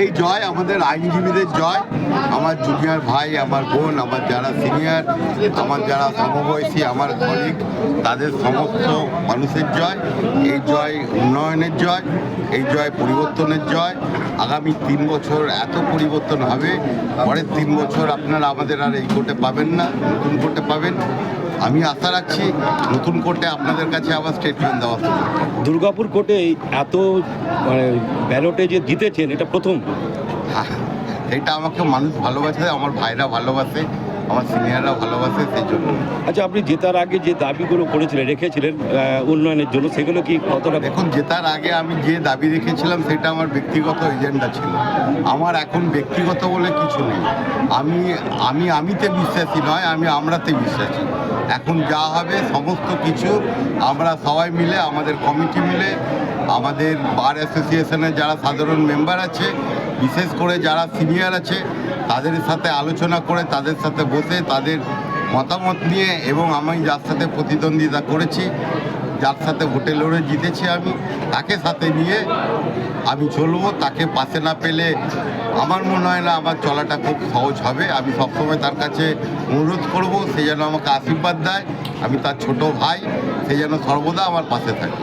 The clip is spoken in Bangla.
এই জয় আমাদের আইনজীবীদের জয়। আমার জুনিয়র ভাই, আমার বোন, আমার যারা সিনিয়র আমার যারা সমবয়সী, আমার কলিগ তাদের সমস্ত মানুষের জয়। এই জয় উন্নয়নের জয়, এই জয় পরিবর্তনের জয়। আগামী তিন বছর এত পরিবর্তন হবে, পরের তিন বছর আপনারা আমাদের আর এই কোর্টে পাবেন না, নতুন কোর্টে পাবেন। আমি আশা রাখছি নতুন কোর্টে আপনাদের কাছে আবার স্টেটমেন্ট দেওয়া দুর্গাপুর কোর্টে এত মানে ব্যালটে যে জিতেছেন এটা প্রথম। হ্যাঁ, এটা আমাকে মানুষ ভালোবাসে আমার ভাইরা ভালোবাসে আমার সিনিয়ররা ভালোবাসে সেই জন্য। আচ্ছা আপনি জেতার আগে যে দাবিগুলো করেছিলেন রেখেছিলেন উন্নয়নের জন্য সেগুলো কি কতটা এখন জেতার আগে আমি যে দাবি রেখেছিলাম সেটা আমার ব্যক্তিগত এজেন্ডা ছিল। আমার এখন ব্যক্তিগত বলে কিছু নেই। আমি আমি আমিতে বিশ্বাসী নয় আমি আমরাতে বিশ্বাসী। এখন যা হবে, সমস্ত কিছু আমরা সবাই মিলে, আমাদের কমিটি মিলে, আমাদের বার অ্যাসোসিয়েশনের যারা সাধারণ মেম্বার আছে, বিশেষ করে যারা সিনিয়র আছে, তাদের সাথে আলোচনা করে, তাদের সাথে বসে, তাদের মতামত নিয়ে এবং আমি যার সাথে প্রতিদ্বন্দ্বিতা করেছি যার সাথে ভোটে লড়ে জিতেছি আমি, তাকে সাথে নিয়ে আমি চলবো, তাকে পাশে না পেলে আমার মনে হয় না আমার চলাটা খুব সহজ হবে। আমি সবসময় তার কাছে অনুরোধ করব, সে যেন আমাকে আশীর্বাদ দেয়। আমি তার ছোট ভাই, সে যেন সর্বদা আমার পাশে থাকে।